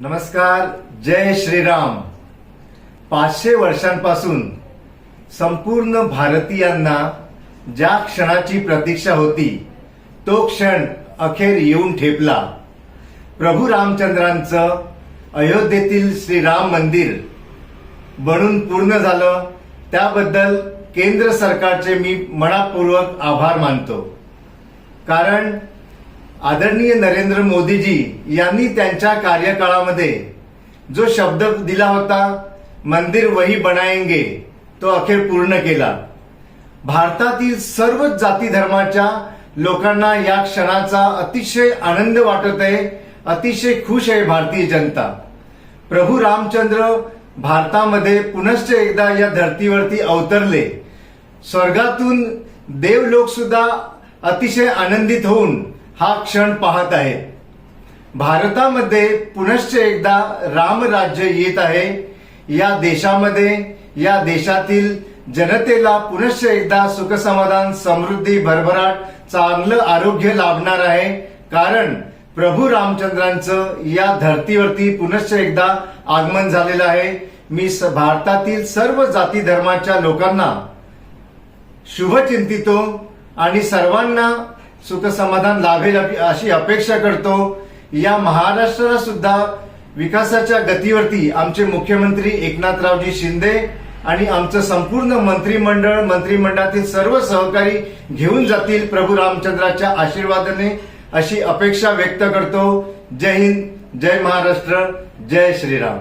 नमस्कार जय श्रीराम. पाचशे वर्षांपासून संपूर्ण भारतीयांना ज्या क्षणाची प्रतीक्षा होती तो क्षण अखेर येऊन ठेपला. प्रभू रामचंद्रांचं अयोध्येतील श्रीराम मंदिर बनून पूर्ण झालं त्याबद्दल केंद्र सरकारचे मी मनापूर्वक आभार मानतो. कारण आदरणीय नरेंद्र मोदीजी यांनी त्यांच्या कार्यकाळामध्ये जो शब्द दिला होता मंदिर वही बनाएंगे तो अखेर पूर्ण केला. भारतातील सर्वच जाती धर्माच्या लोकांना या क्षणाचा अतिशय आनंद वाटत आहे अतिशय खुश आहे भारतीय जनता. प्रभू रामचंद्र भारतामध्ये पुनश्च एकदा या धर्तीवरती अवतरले. स्वर्गातून देवलोक सुद्धा अतिशय आनंदित होऊन हा क्षण पाहत आहे भारतामध्ये पुनश्च एकदा रामराज्य येत आहे. या देशामध्ये या देशातील जनतेला पुनश्च एकदा सुखसमाधान समृद्धी भरभराट चांगलं आरोग्य लाभणार आहे. कारण प्रभू रामचंद्रांचं या धर्तीवरती पुनश्च एकदा आगमन झालेलं आहे. मी स- भारतातील सर्व जाती धर्माच्या लोकांना शुभ चिंतितो आणि सर्वांना सुख समाधान लाभेल अशी अपेक्षा करतो. या महाराष्ट्राला सुद्धा विकासाच्या गतीवरती आमचे मुख्यमंत्री एकनाथरावजी शिंदे आणि आमचं संपूर्ण मंत्रिमंडळ मंत्रिमंडळातील सर्व सहकारी घेऊन जातील प्रभू रामचंद्राच्या आशीर्वादाने अशी अपेक्षा व्यक्त करतो. जय हिंद जय महाराष्ट्र जय श्रीराम.